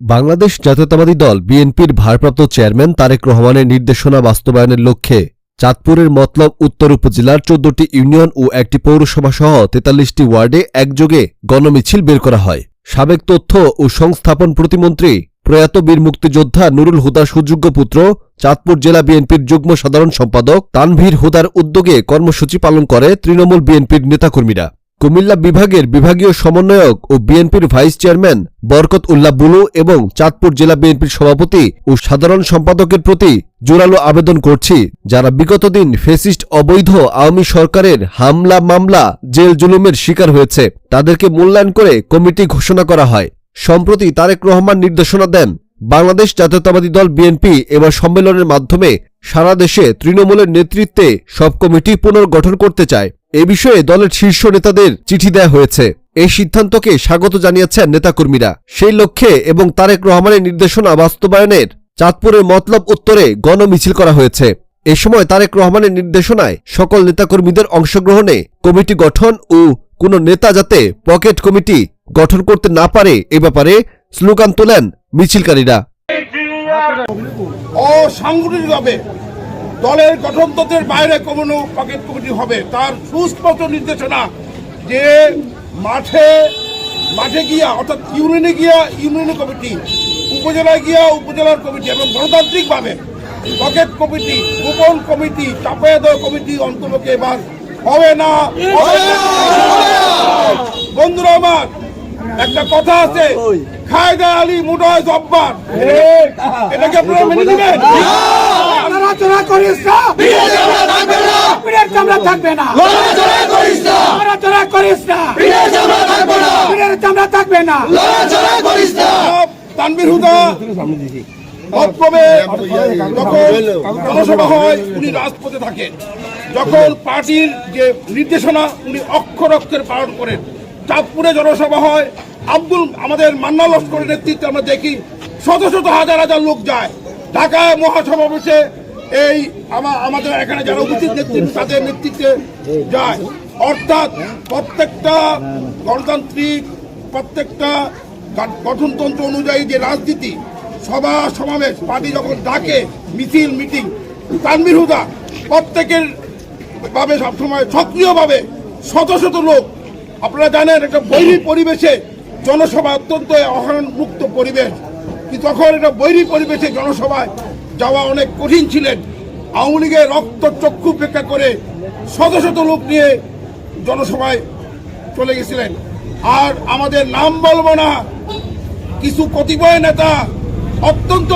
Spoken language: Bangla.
বাংলাদেশ জাতীয়তাবাদী দল বিএনপির ভারপ্রাপ্ত চেয়ারম্যান তারেক রহমানের নির্দেশনা বাস্তবায়নের লক্ষ্যে চাঁদপুরের মতলব উত্তর উপজেলার চোদ্দটি ইউনিয়ন ও একটি পৌরসভা সহ তেতাল্লিশটি ওয়ার্ডে একযোগে গণমিছিল বের করা হয়। সাবেক তথ্য ও সংস্থাপন প্রতিমন্ত্রী প্রয়াত বীর মুক্তিযোদ্ধা নুরুল হুদার সুযোগ্য পুত্র, চাঁদপুর জেলা বিএনপির যুগ্ম সাধারণ সম্পাদক তানভীর হুদার উদ্যোগে কর্মসূচি পালন করে তৃণমূল বিএনপির নেতাকর্মীরা। কুমিল্লা বিভাগের বিভাগীয় সমন্বয়ক ও বিএনপির ভাইস চেয়ারম্যান বরকত উল্লাহ বুলু এবং চাঁদপুর জেলা বিএনপির সভাপতি ও সাধারণ সম্পাদকের প্রতি জোরালো আবেদন করছি, যারা বিগত দিন ফেসিস্ট অবৈধ আওয়ামী সরকারের হামলা মামলা, জেল জুলুমের শিকার হয়েছে, তাদেরকে মূল্যায়ন করে কমিটি ঘোষণা করা হয়। সম্প্রতি তারেক রহমান নির্দেশনা দেন, বাংলাদেশ জাতীয়তাবাদী দল বিএনপি এবার সম্মেলনের মাধ্যমে সারা দেশে তৃণমূলের নেতৃত্বে সব কমিটি পুনর্গঠন করতে চায়। এ বিষয়ে দলের শীর্ষ নেতাদের চিঠি দেয়া হয়েছে। এই সিদ্ধান্তকে স্বাগত জানিয়েছেন নেতাকর্মীরা। সেই লক্ষ্যে এবং তারেক রহমানের নির্দেশনা বাস্তবায়নের চাঁদপুরের মতলব উত্তরে গণমিছিল করা হয়েছে। এ সময় তারেক রহমানের নির্দেশনায় সকল নেতাকর্মীদের অংশগ্রহণে কমিটি গঠন ও কোনো নেতা যাতে পকেট কমিটি গঠন করতে না পারে এ ব্যাপারে স্লোগান তোলেন মিছিলকারীরা। অসাংগঠনিকভাবে দলের গঠনতন্ত্রের বাইরে কোনো পকেট কমিটি হবে। তার সুস্পষ্ট নির্দেশনা যে মাঠে মাঠে গিয়া অর্থাৎ ইউনিয়নে গিয়া ইউনিয়ন কমিটি উপজেলায় গিয়া উপজেলার কমিটি এবং গণতান্ত্রিকভাবে পকেট কমিটি গোপন কমিটি চাপায়া দেওয়া কমিটি অন্তর্ভুক্ত এবার হবে না বন্ধুরা আমার একটা কথা আছে খায়দা আলী মুডয় জব্বার। এটাকে আপনারা মেনে নেবেন? নড়াচড়া যখন পার্টির যে নির্দেশনা, উনি অক্ষর অক্ষর পালন করেন। চাঁদপুরে জনসভা হয়, আব্দুল, আমাদের মান্না লস্করের নেতৃত্বে আমরা দেখি, শত শত হাজার হাজার লোক যায়। ঢাকায় মহাসমাবেশে এই আমা- আমাদের এখানে যারা উপস্থিত নেতৃত্ব, তাদের নেতৃত্বে যায়। অর্থাৎ প্রত্যেকটা গণতান্ত্রিক, প্রত্যেকটা গঠনতন্ত্র অনুযায়ী যে রাজনীতি, সভা সমাবেশ, পার্টি যখন ডাকে, মিছিল, মিটিং তানবির হুদা প্রত্যেকের ভাবে সবসময় সক্রিয়ভাবে শত শত লোক, আপনারা জানেন একটা বৈরী পরিবেশে জনসভা অত্যন্ত অহরণ মুক্ত পরিবেশ। তখন একটা বৈরী পরিবেশে জনসভায় যাওয়া অনেক কঠিন ছিলেন। আওয়ামী লীগের রক্ত চক্ষু উপেক্ষা করে শত শত লোক নিয়ে জনসভায় চলে গেছিলেন। আর আমাদের নাম বলব না, কিছু কতিপয় নেতা অত্যন্ত